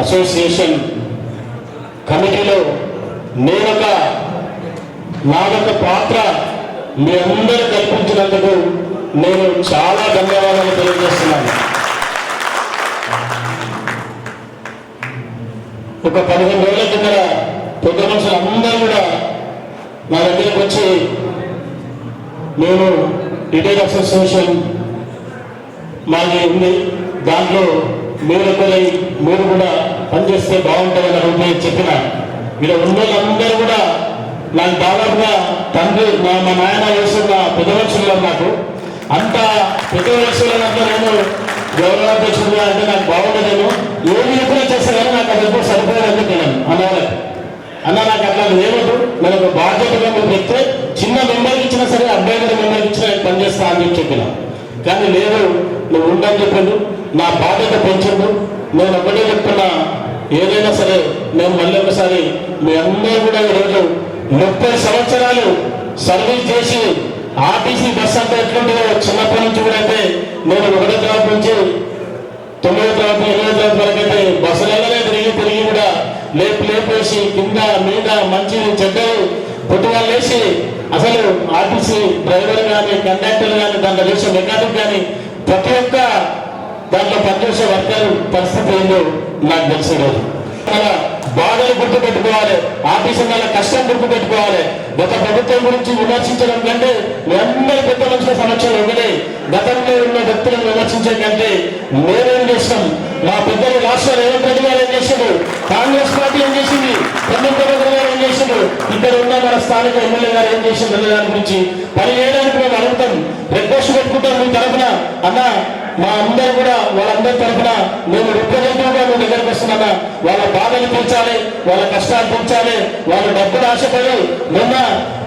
Association కమిటీలో నేనొక నాదొక పాత్ర మీ అందరూ కల్పించినందుకు నేను చాలా ధన్యవాదాలు తెలియజేస్తున్నాను. ఒక పదిహేను రోజుల కింద పెద్ద మనుషులు అందరూ కూడా నా దగ్గరికి వచ్చి మేము రిటైల్ అసోసియేషన్ మాది ఉంది. దాంట్లో మీరు ఒకరై మీరు కూడా పనిచేస్తే బాగుంటుందని అడిగితే చెప్పిన. ఇక్కడ ఉన్న వాళ్ళందరూ కూడా నాకు దాదాపుగా తండ్రి మా మా నాయన వయసు పెద్ద మనుషులు నాకు. అంత పెద్ద వయసులంతా నేను గౌరవాధ్యక్షుడుగా అంటే నాకు బాగుండదేమో. ఏమి ఎప్పుడు చేస్తా కానీ నాకు అది ఎప్పుడు సరిపోయేది నేను అన్నవాళ్ళకి అన్న నాకు అట్లా లేదు నేను ఒక బాధ్యతగా మీరు చెప్తే చిన్న మెంబర్కి ఇచ్చినా సరే అబ్బాయి మెంబర్కి ఇచ్చినా నేను పనిచేస్తా అని చెప్పిన. కానీ లేదు నువ్వు ఉండని చెప్పాడు నా బాధ్యత పెంచండు నేను ఒకటే చెప్తున్నా ఏదైనా సరే మేము మళ్ళీ ఒకసారి మీ అందరూ కూడా ఈరోజు ముప్పై సంవత్సరాలు సర్వీస్ చేసి ఆర్టీసీ బస్ అంటే ఎట్లుంటుందో చిన్నప్పటి నుంచి కూడా అయితే నేను ఒకటో తరగతి నుంచి తొమ్మిదో తరగతి ఎనిమిదో తరగతి వరకు అయితే బస్సులలోనే తిరిగి తిరిగి కూడా లేపు లేపేసి కింద మీద మంచి చెడ్డలు పుట్టువాళ్ళు వేసి అసలు ఆర్టీసీ డ్రైవర్ కానీ కండక్టర్ కానీ దాంట్లో చేసే మెకానిక్ కానీ ప్రతి ఒక్క దాంట్లో పనిచేసే వర్గాలు పరిస్థితి ఏందో నాకు తెలిసేది మన బాధలు గుర్తు పెట్టుకోవాలి ఆర్టీసీ వాళ్ళ కష్టం గుర్తు పెట్టుకోవాలి గత ప్రభుత్వం గురించి విమర్శించడం కంటే మీ అందరి పెద్ద మనుషుల సమక్షంలో ఒకటే గతంలో ఉన్న వ్యక్తులను విమర్శించే కంటే మేమేం చేస్తాం? మా పెద్దలు రాష్ట్ర రేవంత్ రెడ్డి గారు ఏం చేశాడు కాంగ్రెస్ పార్టీ ఏం చేసింది? చంద్రబాబు గారు ఏం చేశాడు ఇక్కడ ఉన్న మన స్థానిక ఎమ్మెల్యే గారు ఏం చేసింది దాని గురించి పని చేయడానికి మేము అడుగుతాం. రిక్వెస్ట్ పెట్టుకుంటాం మీ తరఫున. అన్న మా అందరూ కూడా వాళ్ళందరి తరఫున మేము రిప్రజెంటేటివ్గా మీ దగ్గరకు వస్తున్నా వాళ్ళ బాధలు తీర్చాలి వాళ్ళ కష్టాలు తీర్చాలి వాళ్ళ డబ్బులు ఆశపడి నిన్న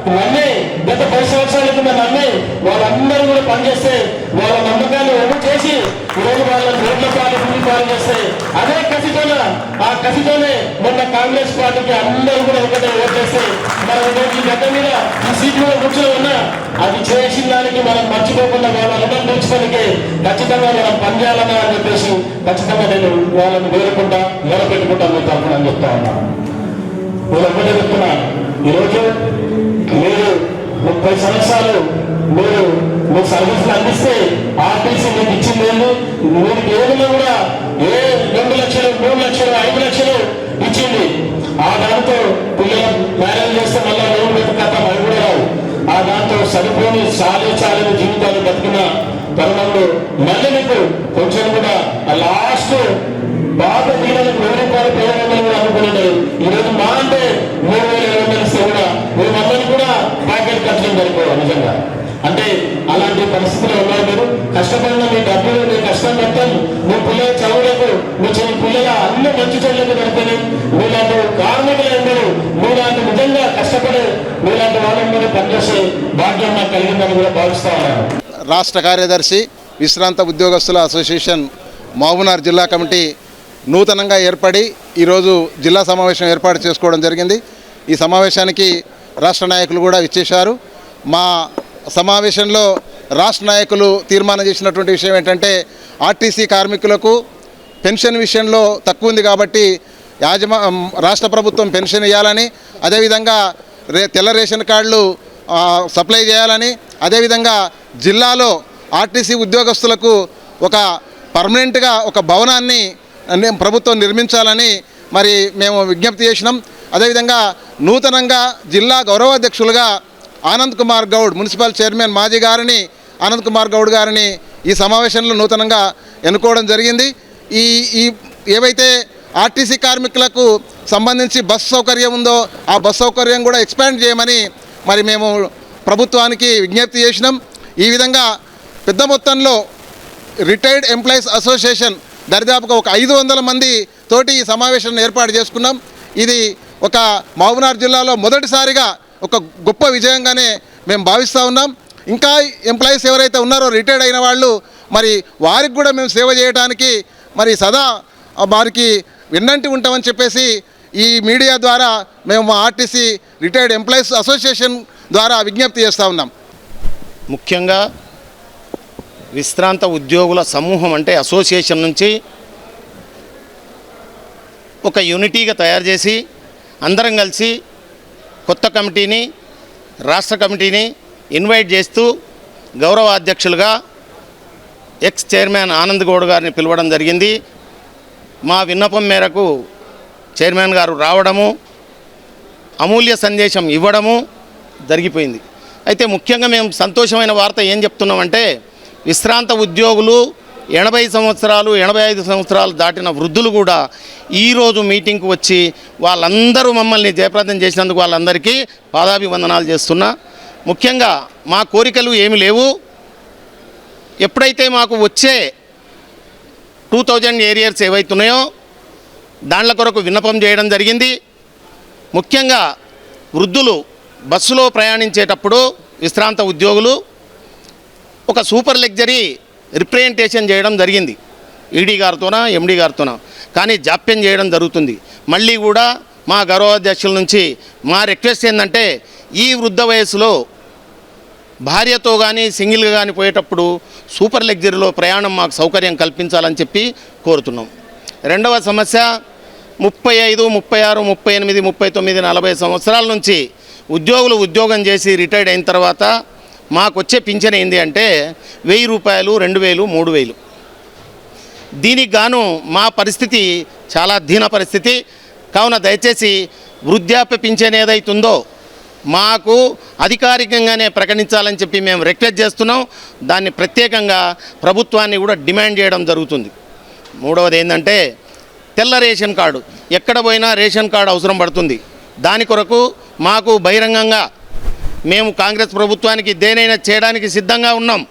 నమ్మి గత పది సంవత్సరాల కింద నన్ను వాళ్ళందరూ కూడా పనిచేస్తే వాళ్ళ నమ్మకాన్ని ఒమ్ము చేసి ఈరోజు వాళ్ళ రోడ్ల పాలు భూమి పాలు చేస్తే అదే కసితోన ఆ కసితోనే మొన్న కాంగ్రెస్ పార్టీకి అందరూ కూడా ఒకటే ఓటేస్తే మనం ఈరోజు ఈ గడ్డ మీద ఈ సీట్ మీద కూర్చొని ఉన్నా అది చేసిన దానికి మనం మర్చిపోకుండా వాళ్ళ రుణం ఖచ్చితంగా మనం పనిచేయాలని అని చెప్పేసి ఖచ్చితంగా నేను వాళ్ళని వేరుకుంటా మొదలుపెట్టుకుంటా మీ తరఫున అని చెప్తా ఉన్నాను నేను ఒకటే చెప్తున్నా ఈరోజు మీరు ముప్పై సంవత్సరాలు మీరు మీ సర్వీసులు అందిస్తే ఆర్టీసీ మీకు ఇచ్చింది ఏంటి మీరు ఏమైనా కూడా ఏ రెండు లక్షలు మూడు లక్షలు ఐదు లక్షలు ఇచ్చింది. ఆ దాంతో పిల్లలు మ్యారేజ్ చేస్తే మళ్ళీ లోన్ పెట్టి కథ అవి కూడా రావు. ఆ దాంతో సరిపోని చాలే చాలని జీవితాలు బతికిన తరుణంలో మళ్ళీ మీకు కొంచెం కూడా లాస్ట్ బాధ దీనికి వెయ్యి రూపాయలు పేరు అనుకున్నాడు. కూడా ఈ రోజు మా అంటే మూడు వేల ఇరవై వందలు ఇస్తే కూడా మేము కూడా ప్యాకెట్ ఖర్చులు సరిపోవాలి నిజంగా. అంటే అలాంటి పరిస్థితులు ఉన్నారు మీరు. కష్టపడిన మీ డబ్బులు మీ కష్టం మొత్తం మీ పిల్లల చదువులకు మీ చిన్న పిల్లల అన్ని మంచి చెల్లెలకు గడిపిన మీలాంటి కార్మికులు అందరూ మీలాంటి నిజంగా కష్టపడే మీలాంటి వాళ్ళందరూ పనిచేసే భాగ్యం నాకు కలిగిందని కూడా భావిస్తా ఉన్నాను. రాష్ట్ర కార్యదర్శి విశ్రాంత ఉద్యోగస్తుల అసోసియేషన్ మహబూనార్ జిల్లా కమిటీ నూతనంగా ఏర్పడి ఈరోజు జిల్లా సమావేశం ఏర్పాటు చేసుకోవడం జరిగింది. ఈ సమావేశానికి రాష్ట్ర నాయకులు కూడా ఇచ్చేశారు మా సమావేశంలో రాష్ట్ర నాయకులు తీర్మానం చేసినటువంటి విషయం ఏంటంటే ఆర్టీసీ కార్మికులకు పెన్షన్ విషయంలో తక్కువ ఉంది కాబట్టి యాజమా రాష్ట్ర ప్రభుత్వం పెన్షన్ ఇవ్వాలని అదేవిధంగా రే తెల్ల రేషన్ కార్డులు సప్లై చేయాలని అదేవిధంగా జిల్లాలో ఆర్టీసీ ఉద్యోగస్తులకు ఒక పర్మనెంట్గా ఒక భవనాన్ని ప్రభుత్వం నిర్మించాలని మరి మేము విజ్ఞప్తి చేసినాం. అదేవిధంగా నూతనంగా జిల్లా గౌరవాధ్యక్షులుగా ఆనంద్ కుమార్ గౌడ్ మున్సిపల్ చైర్మన్ మాజీ గారిని ఆనంద్ కుమార్ గౌడ్ గారిని ఈ సమావేశంలో నూతనంగా ఎన్నుకోవడం జరిగింది. ఈ ఈ ఏవైతే ఆర్టీసీ కార్మికులకు సంబంధించి బస్ సౌకర్యం ఉందో ఆ బస్ సౌకర్యం కూడా ఎక్స్పాండ్ చేయమని మరి మేము ప్రభుత్వానికి విజ్ఞప్తి చేసినాం. ఈ విధంగా పెద్ద మొత్తంలో రిటైర్డ్ ఎంప్లాయీస్ అసోసియేషన్ దరిదాపుగా ఒక ఐదు వందల మంది తోటి ఈ సమావేశాన్ని ఏర్పాటు చేసుకున్నాం. ఇది ఒక మహబూబ్నగర్ జిల్లాలో మొదటిసారిగా ఒక గొప్ప విజయంగానే మేము భావిస్తూ ఉన్నాం. ఇంకా ఎంప్లాయీస్ ఎవరైతే ఉన్నారో రిటైర్డ్ అయిన వాళ్ళు మరి వారికి కూడా మేము సేవ చేయడానికి మరి సదా వారికి విన్నంటి ఉంటామని చెప్పేసి ఈ మీడియా ద్వారా మేము మా ఆర్టీసీ రిటైర్డ్ ఎంప్లాయీస్ అసోసియేషన్ ద్వారా విజ్ఞప్తి చేస్తూ ఉన్నాం. ముఖ్యంగా విశ్రాంత ఉద్యోగుల సమూహం అంటే అసోసియేషన్ నుంచి ఒక యూనిటీగా తయారు చేసి అందరం కలిసి కొత్త కమిటీని రాష్ట్ర కమిటీని ఇన్వైట్ చేస్తూ గౌరవ అధ్యక్షులుగా ఎక్స్ చైర్మన్ ఆనంద్ గౌడ్ గారిని పిలవడం జరిగింది. మా విన్నపం మేరకు చైర్మన్ గారు రావడము అమూల్య సందేశం ఇవ్వడము జరిగిపోయింది. అయితే ముఖ్యంగా మేము సంతోషమైన వార్త ఏం చెప్తున్నామంటే విశ్రాంత ఉద్యోగులు ఎనభై సంవత్సరాలు ఎనభై ఐదు సంవత్సరాలు దాటిన వృద్ధులు కూడా ఈరోజు మీటింగ్కి వచ్చి వాళ్ళందరూ మమ్మల్ని జయప్రదం చేసినందుకు వాళ్ళందరికీ పాదాభివందనాలు చేస్తున్నా. ముఖ్యంగా మా కోరికలు ఏమి లేవు. ఎప్పుడైతే మాకు వచ్చే టూ థౌజండ్ ఏరియర్స్ ఏవైతున్నాయో దాంట్ల కొరకు విన్నపం చేయడం జరిగింది. ముఖ్యంగా వృద్ధులు బస్సులో ప్రయాణించేటప్పుడు విశ్రాంత ఉద్యోగులు ఒక సూపర్ లగ్జరీ రిప్రజెంటేషన్ చేయడం జరిగింది. ఈడీ గారితోన ఎండీ గారితోన. కానీ జాప్యం చేయడం జరుగుతుంది. మళ్ళీ కూడా మా గౌరవాధ్యక్షుల నుంచి మా రిక్వెస్ట్ ఏంటంటే ఈ వృద్ధ వయసులో భార్యతో కానీ సింగిల్గా కానీ పోయేటప్పుడు సూపర్ లగ్జరీలో ప్రయాణం మాకు సౌకర్యం కల్పించాలని చెప్పి కోరుతున్నాం. రెండవ సమస్య ముప్పై ఐదు ముప్పై ఆరు ముప్పై ఎనిమిది ముప్పై తొమ్మిది నలభై సంవత్సరాల నుంచి ఉద్యోగులు ఉద్యోగం చేసి రిటైర్డ్ అయిన తర్వాత మాకు వచ్చే పింఛన్ ఏంది అంటే వెయ్యి రూపాయలు రెండు వేలు మూడు వేలు. దీనికి గాను మా పరిస్థితి చాలా దీన పరిస్థితి. కావున దయచేసి వృద్ధాప్య పింఛన్ ఏదైతుందో మాకు అధికారికంగానే ప్రకటించాలని చెప్పి మేము రిక్వెస్ట్ చేస్తున్నాం. దాన్ని ప్రత్యేకంగా ప్రభుత్వాన్ని కూడా డిమాండ్ చేయడం జరుగుతుంది. మూడవది ఏంటంటే తెల్ల రేషన్ కార్డు. ఎక్కడ పోయినా రేషన్ కార్డు అవసరం పడుతుంది. దాని కొరకు మాకు బహిరంగంగా మేము కాంగ్రెస్ ప్రభుత్వానికి దేనైనా చేయడానికి సిద్ధంగా ఉన్నాం.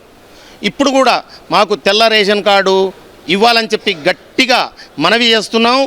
ఇప్పుడు కూడా మాకు తెల్ల రేషన్ కార్డు ఇవ్వాలని చెప్పి గట్టిగా మనవి చేస్తున్నాం.